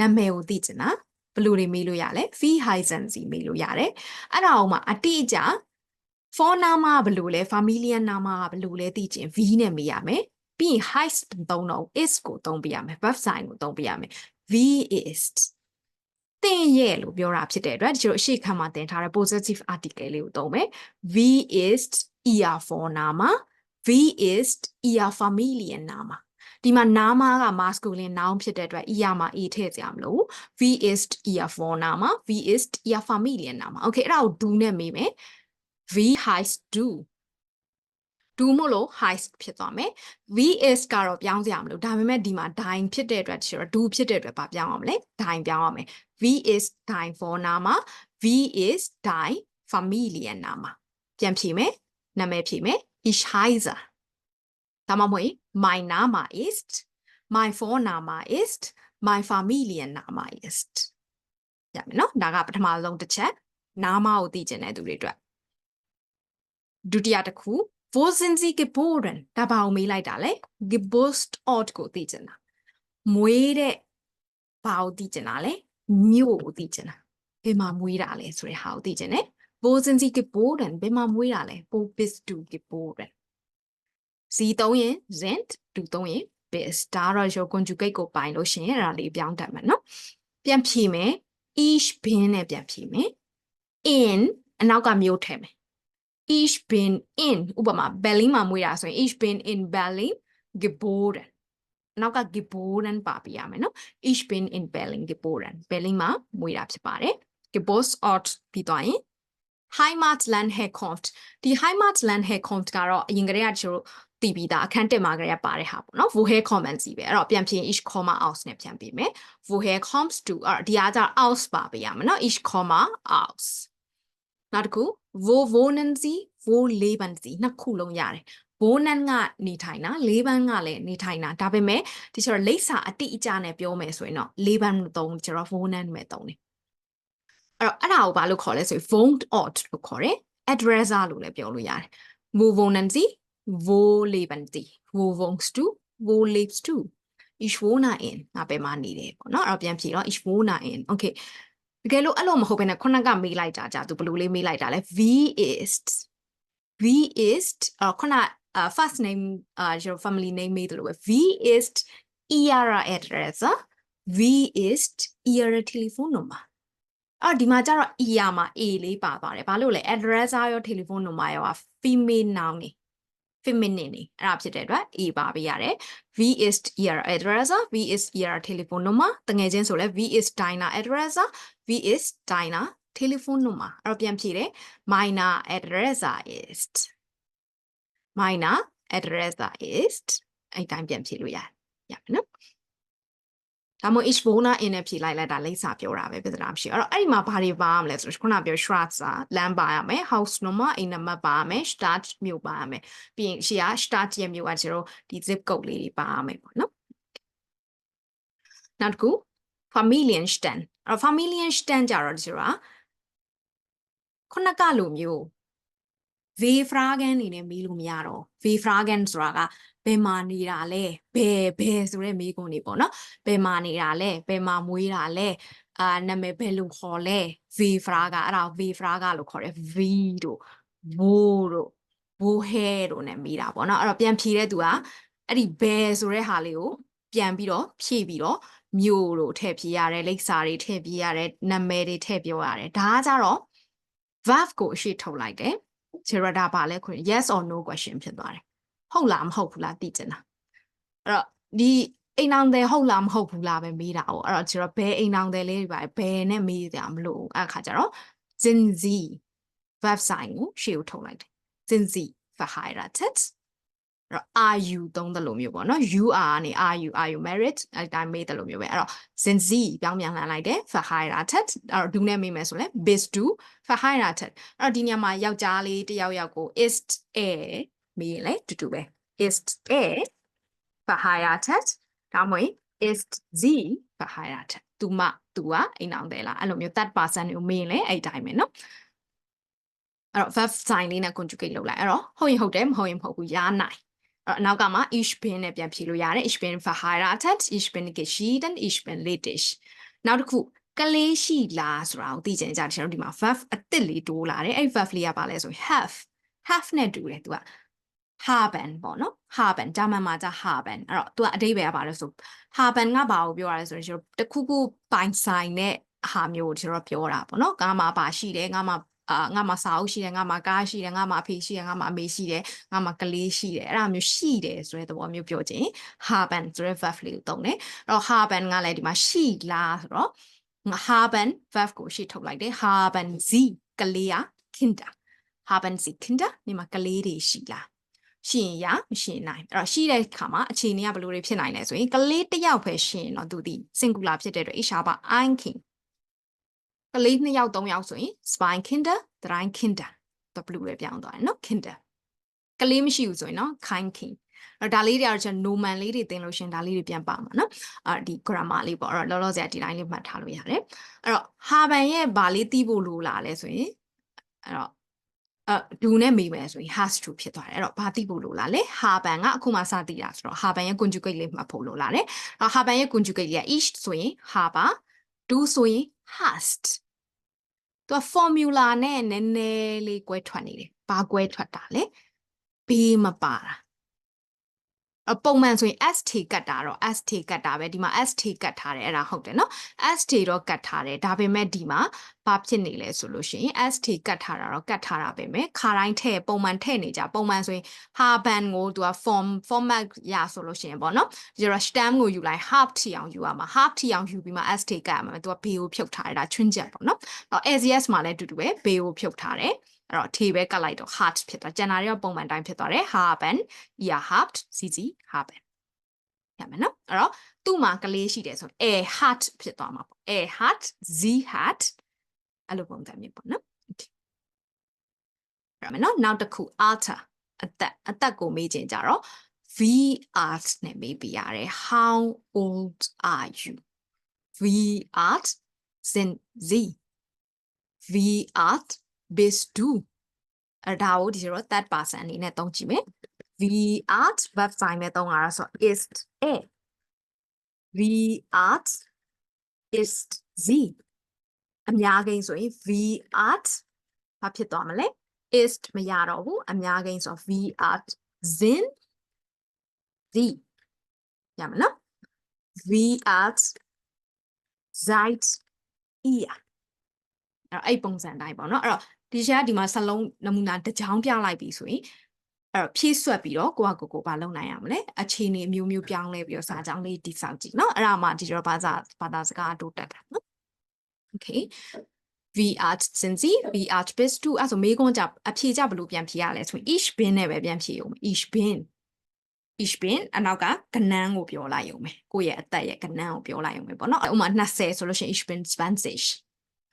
နာမည်ကိုသိချင်တာဘယ်လိုတွေမေးလို့ရလဲ fee hyzen စီမေးလို့ရတယ်အဲ့ဒါအောင်မှအတိအကျ for နာမကဘယ်လိုလဲ familiar နာမကဘယ်လိုလဲသိချင် v နဲ့မေးရမယ်ပြီးရင် heist သုံးတော့ is ကိုသုံးပြရမယ် verb sign ကိုသုံးပြရမယ် v is တင်ရဲ့လို့ပြောတာဖြစ်တဲ့အတွက်ဒီလိုအရှိခါမှာတင်ထားတဲ့ possessive article လေးကိုသုံးမယ် v is er for နာမ v is er familiar နာမ ဒီမှာနာမက masculine noun ဖြစ်တဲ့အတွက် er မှာ a ထည့်စရာမလိုဘူး v is er for နာမ v is er familiar နာမ okay အဲ့ဒါကို do နဲ့မေးမယ် v has do do မို့လို့ has ဖြစ်သွားမယ် v is ကတော့ပြောင်းစရာမလိုဒါပေမဲ့ဒီမှာ dying ဖြစ်တဲ့အတွက်ကျတော့ do ဖြစ်တဲ့အတွက်ဗာပြောင်းအောင်မလဲ dying ပြောင်းရမယ် v is dying for နာမ v is die familiar နာမပြန်ဖြေမယ်နာမည်ဖြေမယ် ich heiße ဒါမှမဟုတ်ရင် my Name ist my Vorname ist my Familienname ist ရမယ်နော်ဒါကပထမဆုံးတစ်ချက်နာမကိုသိကျင်တဲ့သူတွေအတွက်ဒုတိယတစ်ခု wo sind sie geboren ဒါဘာကိုမေးလိုက်တာလဲ Geburtsort ကိုသိကျင်တာမွေးတဲ့ဘာကိုသိကျင်တာလဲမြို့ကိုသိကျင်တာဘယ်မှာမွေးတာလဲဆိုတဲ့ဟာကိုသိကျင်တယ် wo sind sie geboren ဘယ်မှာမွေးတာလဲ wo bist du geboren စီသုံးရင် sind တူသုံးရင် best ဒါကတော့ your conjugate ကိုပိုင်လို့ရှရင်အဲ့ဒါလေးပြောင်းတတ်မယ်နော်ပြန်ဖြေမယ် ich bin နဲ့ပြန်ဖြေမယ် in အနောက်ကမျိုးထည့်မယ် ich bin in ဥပမာ Berlin မှာမွေးတာဆိုရင် ich bin in Berlin geboren အနောက်က geboren ပါပြရမယ်နော် ich bin in Berlin geboren Berlin မှာမွေးတာဖြစ်ပါတယ် Geburtsort ပြီးသွားရင် Heimatland Herkunft ဒီ Heimatland Herkunft ကတော့အရင်ကတည်းကကျွန်တော် တည်ပြီးသားအခန်းတက်မှာကလေးပါတဲ့ဟာပေါ့နော် woher kommen sie ပဲအဲ့တော့ပြန်ဖြေရင် ich komme aus နဲ့ပြန်ပေးမယ် woher kommst du အဲ့တော့ဒီအားကြ aus ပါပေးရမယ်နော် ich komme aus နောက်တစ်ခု wo wohnen sie wo leben sie နှစ်ခုလုံးရတယ် wohnen ကနေထိုင်တာ leben ကလည်းနေထိုင်တာဒါပေမဲ့ဒီကျတော့လိပ်စာအတိအကျနဲ့ပြောမယ်ဆိုရင်တော့ leben မသုံးကျတော့ wohnen ပဲသုံးတယ်အဲ့တော့အဲ့ဒါကိုဘာလို့ခေါ်လဲဆိုရင် wohnt ort လို့ခေါ်တယ် addresser လို့လည်းပြောလို့ရတယ် wo wohnen sie wo leben sie wo wohnst du wo lebst du ich wohne in ငါဘယ်မှာနေတယ်ပေါ့နော်အဲ့တော့ပြန်ဖြေတော့ ich wohne in okay တကယ်လို့အဲ့လိုမဟုတ်ဘဲနဲ့ခုနကမေးလိုက်တာကြာသူဘယ်လိုလေးမေးလိုက်တာလဲ v is v is အော်ခုန uh, first name uh, your family name မေးတယ်လို့ပဲ v is era address v is era telephone number အော်ဒီမှာကျတော့ er မှာ a လေးပါသွားတယ်ဘာလို့လဲ address ရော telephone number ရော female noun နေ feminine နေအဲ့ဒါဖြစ်တဲ့အတွက် a ပါပေးရတယ် v is er addresser v is er telephone number တငယ်ချင်းဆိုလဲ v is diner addresser v is diner telephone number အဲ့တော့ပြန်ဖြေတယ် minor addresser is minor addresser is အဲ့တိုင်းပြန်ဖြေလို့ရတယ်ရမယ်နော် ဒါမှမဟုတ် each bona in နဲ့ဖြေလိုက်လိုက်တာလိမ့်စာပြောတာပဲပြဿနာမရှိဘူးအဲ့တော့အဲ့ဒီမှာဘာတွေပါရမလဲဆိုတော့ခုနပြော Schwarzer လမ်းပါရမယ် house number အိမ်နံပါတ်ပါရမယ် start မြို့ပါရမယ်ပြီးရင်ရှေ့က start ရဲ့မြို့ကကျတော့ဒီ zip code လေးတွေပါရမယ်ပေါ့နော်နောက်တစ်ခု Familienstand အဲ့တော့ Familienstand ကြတော့ဒီဆိုတာခုနကလိုမျိုး V fragen အနေနဲ့မေးလို့မရတော့ V fragen ဆိုတာကဘယ်မှာနေတာလဲဘယ်ဘယ်ဆိုတဲ့မေးခွန်းတွေပေါ့နော်ဘယ်မှာနေတာလဲဘယ်မှာမွေးတာလဲအာနာမည်ဘယ်လိုခေါ်လဲ V fraga အဲ့ဒါ V fraga လို့ခေါ်တယ် V တို့ wo တို့ wo he တို့ ਨੇ မေးတာပေါ့နော်အဲ့တော့ပြန်ဖြေတဲ့သူကအဲ့ဒီဘယ်ဆိုတဲ့ဟာလေးကိုပြန်ပြီးတော့ဖြည့်ပြီးတော့မြို့တို့ထည့်ဖြည့်ရတယ်လိပ်စာတွေထည့်ဖြည့်ရတယ်နာမည်တွေထည့်ပြောရတယ်ဒါကကြတော့ verb ကိုအရှိထုတ်လိုက်တယ် ခြေရတာပါလဲခွင့် yes or no question ဖြစ်သွားတယ်ဟုတ်လားမဟုတ်ဘူးလားသိချင်တာအဲ့တော့ဒီအိမ်အောင်တယ်ဟုတ်လားမဟုတ်ဘူးလားပဲမေးတာ哦အဲ့တော့ခြေရဘယ်အိမ်အောင်တယ်လေးတွေပါဘယ်နဲ့မေးကြမလို့အဲ့ခါကျတော့ sind sie verb sign ကိုရှေ့ကိုထုတ်လိုက်တယ် sind sie verheiratet အဲ့ တော့ are you သုံးတယ်လို့မျိုးပေါ့နော် you are နေ are you are you married အဲ့တိုင်းမေးတယ်လို့မျိုးပဲအဲ့တော့ sind sie ပြောင်းပြန်လှန်လိုက်တယ် verheiratet အဲ့တော့ do နဲ့မေးမယ်ဆိုလဲ bist du verheiratet အဲ့တော့ဒီညမှာယောက်ျားလေးတစ်ယောက်ယောက်ကို ist er မေးရင်လဲတူတူပဲ ist er verheiratet ဒါမှမဟုတ် ist sie verheiratet သူမသူကအိမ်အောင်တယ်လားအဲ့လိုမျိုး that person ကိုမေးရင်လဲအဲ့တိုင်းပဲနော်အဲ့တော့ verb sign လေးနဲ့ conjugate လုပ်လိုက်အဲ့တော့ဟုတ်ရင်ဟုတ်တယ်မဟုတ်ရင်မဟုတ်ဘူးရားနိုင် အဲ့တော့အနောက်ကမှ ich bin နဲ့ပြန်ဖြေလို့ရတယ် ich bin verheiratet ich bin geschieden ich bin ledig နောက်တစ်ခုကလေးရှိလားဆိုတာကိုသိချင်ကြတယ်ကျွန်တော်တို့ဒီမှာ verb အသစ်လေးတိုးလာတယ်အဲ့ verb လေးကပါလဲဆိုရင် have have နဲ့တူတယ်သူက haben ပေါ့နော် haben ဂျာမန်မှာじゃ haben အဲ့တော့သူကအဓိပ္ပာယ်ကပါလဲဆို haben ကဘာကိုပြောရလဲဆိုရင်ကျွန်တော်တစ်ခုခုပိုင်ဆိုင်တဲ့ဟာမျိုးကိုကျွန်တော်ပြောတာပေါ့နော်ငါမှာပါရှိတယ်ငါမှာ အာငါမှာစာအုပ်ရှိတယ်ငါမှာကားရှိတယ်ငါမှာအဖေရှိတယ်ငါမှာအမေရှိတယ်ငါမှာကလေးရှိတယ်အဲ့ဒါမျိုးရှိတယ်ဆိုတဲ့သဘောမျိုးပြောချင် haben ဆိုတဲ့ verb လေးကိုသုံးတယ်အဲ့တော့ haben ကလည်းဒီမှာရှိလားဆိုတော့ haben verb ကိုရှေ့ထုတ်လိုက်တယ် haben sie ကလေးက kinder haben sie kinder ဒီမှာကလေးတွေရှိလားရှိရင်ရမရှိရင်နိုင်အဲ့တော့ရှိတဲ့ခါမှာအခြေအနေကဘယ်လိုတွေဖြစ်နိုင်လဲဆိုရင်ကလေးတစ်ယောက်ပဲရှိရင်တော့သူဒီ singular ဖြစ်တဲ့အတွက် ich habe ein kind ကလေးနှစ်ယောက်သုံးယောက်ဆိုရင် zwei kinder drei kinder တော့ဘယ်လိုလဲပြောင်းသွားတယ်နော် kinder ကလေးမရှိဘူးဆိုရင်နော် kein kind အဲ့တော့ဒါလေးတွေကတော့ကျွန်တော် noman လေးတွေသင်လို့ရှရင်ဒါလေးတွေပြန်ပါမှာနော်အာဒီ grammar လေးပေါ့အဲ့တော့လောလောဆယ်ဒီတိုင်းလေးမှတ်ထားလို့ရတယ်အဲ့တော့ haben ရဲ့ဘာလေးသိဖို့လိုလာလဲဆိုရင်အဲ့တော့အဒူနဲ့မိမယ်ဆိုရင် has to ဖြစ်သွားတယ်အဲ့တော့ဘာသိဖို့လိုလာလဲ haben ကအခုမှစသိတာဆိုတော့ haben ရဲ့ conjugate လေးမှတ်ဖို့လိုလာတယ်အဲ့တော့ haben ရဲ့ conjugate လေးက ich ဆိုရင် habe du ဆိုရင် hast သူက formula နဲ့နည်းနည်းလေးကွဲထွက်နေတယ်ဘာကွဲထွက်တာလဲဘေးမပါတာအ ပုံမှန်ဆိုရင် st ကတ်တာတော့ st ကတ်တာပဲဒီမှာ st ကတ်ထားတယ်အဲ့ဒါဟုတ်တယ်နော် st တော့ကတ်ထားတယ်ဒါပေမဲ့ဒီမှာဘာဖြစ်နေလဲဆိုလို့ရှိရင် st ကတ်ထားတာတော့ကတ်ထားတာပဲမယ်ခါတိုင်းထည့်ပုံမှန်ထည့်နေကြပုံမှန်ဆိုရင် haben ကိုသူက form format ရဆိုလို့ရှိရင်ပေါ့နော်ဒီတော့ stem ကိုယူလိုက် half ထီအောင်ယူရမှာ half ထီအောင်ယူပြီးမှ st ကတ်ရမှာသူက b ကိုဖြုတ်ထားတယ်ဒါချွင်းချက်ပေါ့နော်တော့ as မှာလည်းအတူတူပဲ b ကိုဖြုတ်ထားတယ် အဲ့တော့ t ပဲကတ်လိုက်တော့ heart ဖြစ်သွားကျန်တာတွေကပုံမှန်တိုင်းဖြစ်သွားတယ် haben ihr habt sie sie haben ရမယ်နော်အဲ့တော့သူ့မှာကလေးရှိတယ်ဆိုတော့ er hat ဖြစ်သွားမှာပေါ့ er hat sie hat အဲ့လိုပုံစံမျိုးပေါ့နော် Okay ရမယ်နော်နောက်တစ်ခု alter အသက်အသက်ကိုမေးခြင်းကြတော့ we art နဲ့မေးပြရတယ် how old are you we art sind sie we art bist du အဲ့ဒါကိုဒီလို third person အနေနဲ့သုံးကြည့်မယ် we art verb sign နဲ့သုံးရတာဆို ist er we art ist sie အများကိန်းဆိုရင် we art ဘာဖြစ်သွားမလဲ ist မရတော့ဘူးအများကိန်းဆို we art sind sie ရမယ်နော် we art seid ihr အဲ့တော့အဲ့ပုံစံတိုင်းပေါ့နော်အဲ့တော့ ဒီရှာကဒီမှာစလုံးနမူနာတစ်ချောင်းပြလိုက်ပြီဆိုရင်အဲ့တော့ဖြည့်ဆွက်ပြီးတော့ကိုကကိုကိုဘာလုပ်နိုင်ရမလဲအခြေအနေအမျိုးမျိုးပြောင်းလဲပြီးတော့စာကြောင်းလေးတိစောက်ကြည့်နော်အဲ့ဒါမှဒီတော့ဘာသာဘာသာစကားတိုးတက်တာနော် okay we art sind sie we art bist du အဲ့ဆိုမေးခွန်းကြအဖြေကြဘယ်လိုပြန်ဖြေရလဲဆိုရင် ich bin နဲ့ပဲပြန်ဖြေအောင် ich bin ich bin အနောက်ကကနန်းကိုပြောလိုက်ရုံပဲကိုယ့်ရဲ့အသက်ရဲ့ကနန်းကိုပြောလိုက်ရုံပဲပေါ့နော်ဥပမာ20ဆိုလို့ရှိရင် ich bin 20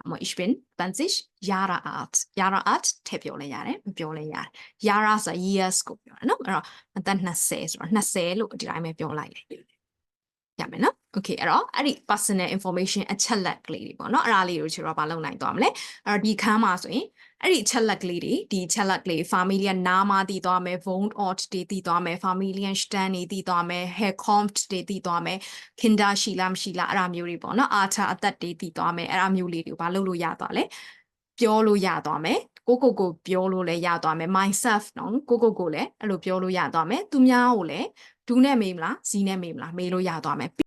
အမ ich bin 20 Jahre alt Jahre alt ထည့်ပြောလဲရတယ်မပြောလဲရတယ် Jahre ဆို years ကိုပြောတာနော်အဲ့တော့အသက်20ဆိုတော့20လို့ဒီတိုင်းပဲပြောလိုက်လေရမယ်နော် okay အဲ့တော့အဲ့ဒီ personal information အချက်လက်ကလေးတွေပေါ့နော်အဲ့ဒါလေးကိုကျွန်တော်ဘာလုပ်နိုင်သွားမလဲအဲ့တော့ဒီခန်းမှာဆိုရင်အဲ့ဒီအချက်လက်ကလေးတွေဒီအချက်လက်ကလေး familiar name တည်သွားမယ် wohn ort တွေတည်သွားမယ် familiar stand တွေတည်သွားမယ် herkommt တွေတည်သွားမယ် kinder ရှိလားမရှိလားအဲ့ဒါမျိုးတွေပေါ့နော် arter အသက်တွေတည်သွားမယ်အဲ့ဒါမျိုးလေးတွေကိုဘာလုပ်လို့ရသွားလဲပြောလို့ရသွားမယ်ကိုကိုကိုပြောလို့လည်းရသွားမယ် myself နော်ကိုကိုကိုလည်းအဲ့လိုပြောလို့ရသွားမယ်သူများကိုလည်းဒူနဲ့မေးမလားဇီနဲ့မေးမလားမေးလို့ရသွားမယ်